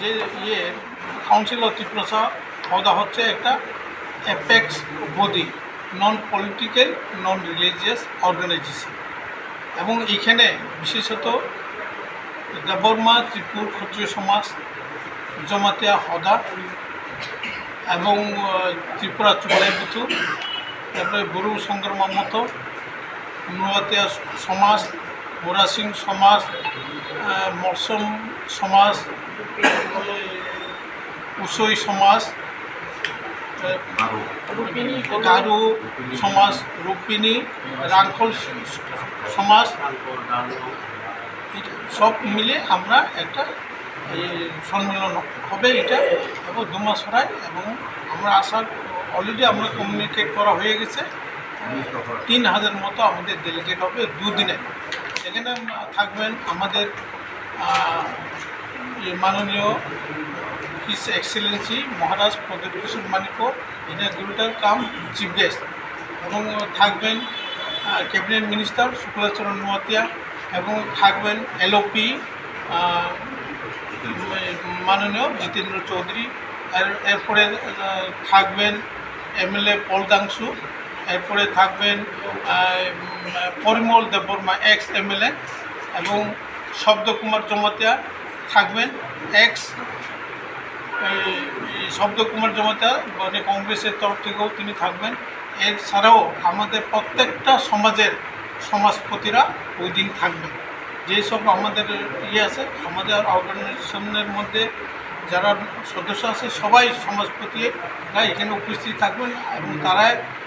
যে ইয়ে council of Tripura হওয়া হচ্ছে একটা apex body non political non religious organisation এবং এইখানে বিশেষত দেববর্মা ত্রিপুর ক্ষত্রিয় সমাজ, জমাতিয়া হদা এবং ত্রিপুরা চুলাই বুথু তারপরে বড়ু শঙ্কর মতো নুয়াতিয়া সমাজ মোরা সিং সমাজ মরসম সমাজ উসই সমাজ গারু সমাজ রূপিনী রাংখল সমাজ সব মিলে আমরা একটা সম্মেলন হবে এটা এবং দু মাস হয় এবং আমরা আসার অলরেডি আমরা কমিউনিকেট করা হয়ে গেছে। তিন হাজার মতো আমাদের ডেলিগেট হবে দুদিনে। সেখানে থাকবেন আমাদের মাননীয় his excellency Maharaj Pradip Kishore Manik inaugurator cum chief guest এবং থাকবেন ক্যাবিনেট মিনিস্টার শুক্লাচরণ নোয়াতিয়া এবং থাকবেন এলওপি মাননীয় জিতেন্দ্র চৌধুরী এর এরপরে থাকবেন এমএলএ পলদাংশু এরপরে থাকবেন পরিমল দেববর্মা এক্স এমএলএ এবং শব্দকুমার জমাতিয়া থাকবেন। এক্স শব্দকুমার জমাতিয়া মানে কংগ্রেসের তরফ থেকেও তিনি থাকবেন। এছাড়াও আমাদের প্রত্যেকটা সমাজের সমাজপতিরা ওই দিন থাকবেন। যেসব আমাদের ইয়ে আছে, আমাদের অর্গানাইজেশনের মধ্যে যারা সদস্য আছে, সবাই সমাজপতিরা এখানে উপস্থিত থাকবেন এবং তারাই